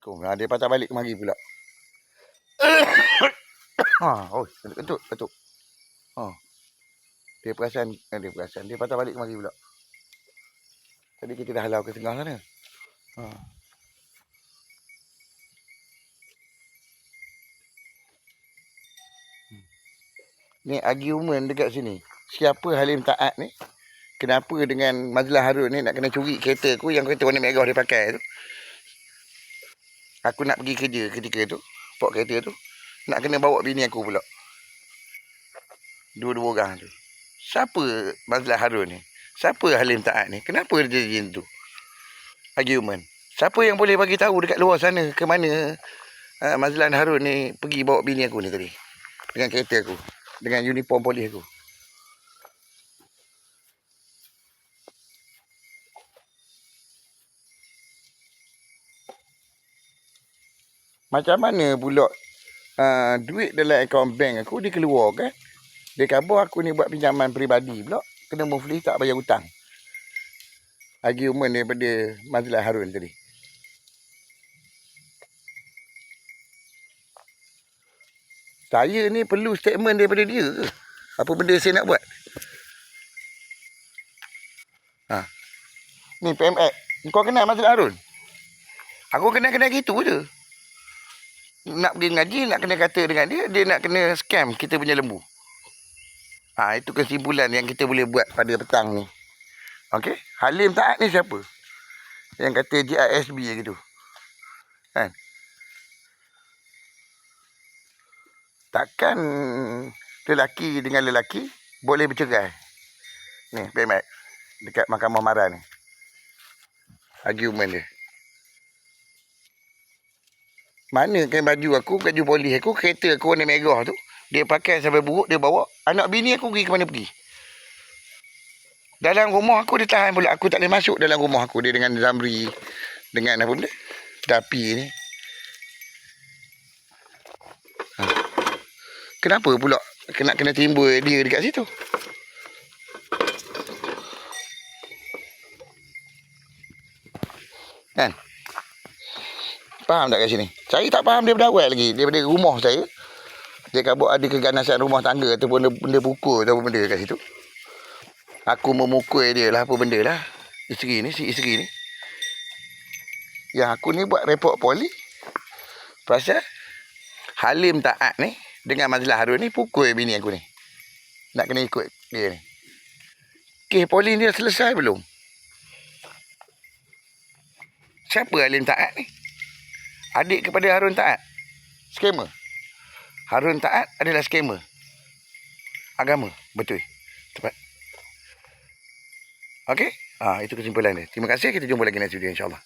Assalamualaikum. Ha, dia patah balik kemari pula. ha, oh, kentut, kentut. Ha. Dia perasan, eh, dia perasan. Dia patah balik kemari pula. Tadi kita dah halau ke tengah sana. Ha. Hmm. Ni argument dekat sini. Siapa Halim Taat ni? Kenapa dengan Mazlah Harun ni nak kena curi kereta aku yang kereta warna merah dia pakai tu? Aku nak pergi kerja ketika tu. Pok kereta tu. Nak kena bawa bini aku pula. Dua-dua orang tu. Siapa Mazlah Harun ni? Siapa Halim Taat ni? Kenapa dia jadi tu? Argument. Siapa yang boleh bagi tahu dekat luar sana ke mana uh, Mazlan Harun ni pergi bawa bini aku ni tadi? Dengan kereta aku. Dengan uniform polis aku. Macam mana pula uh, duit dalam akaun bank aku dia keluar kan? Dia khabar aku ni buat pinjaman peribadi pula. Kena muflis tak bayar hutang. Argument daripada Mazlan Harun tadi. Saya ni perlu statement daripada dia ke? Apa benda saya nak buat? Ha. Ni PMX. Kau kenal Mazlan Harun? Aku kenal-kenal gitu je. Nak pergi ngaji, nak kena kata dengan dia, dia nak kena scam kita punya lembu. Ha, itu kesimpulan yang kita boleh buat pada petang ni. Okey? Halim Taat ni siapa? Yang kata GISB gitu. Kan? Takkan lelaki dengan lelaki boleh bercerai. Ni, PMX. Dekat Mahkamah Mara ni. Argument dia. Mana kan baju aku, baju polis aku, kereta aku warna merah tu. Dia pakai sampai buruk, dia bawa. Anak bini aku pergi ke mana pergi. Dalam rumah aku dia tahan pula. Aku tak boleh masuk dalam rumah aku. Dia dengan Zamri. Dengan apa benda? Dapi ni. Ha. Kenapa pula kena kena timbul dia dekat situ? Kan? Faham tak kat sini? Saya tak faham daripada awal lagi. Daripada rumah saya. Dia kata ada keganasan rumah tangga ataupun benda, benda pukul atau apa benda kat situ. Aku memukul dia lah apa benda lah. Isteri ni, si isteri ni. Yang aku ni buat report poli. Pasal Halim Taat ni dengan Mazlah Harun ni pukul bini aku ni. Nak kena ikut dia ni. Kes poli ni dah selesai belum? Siapa Halim Taat ni? Adik kepada Harun Taat? Skamer? Harun Taat adalah skamer? Agama? Betul. Tepat. Okey? Ah, itu kesimpulan dia. Terima kasih. Kita jumpa lagi next video insyaAllah.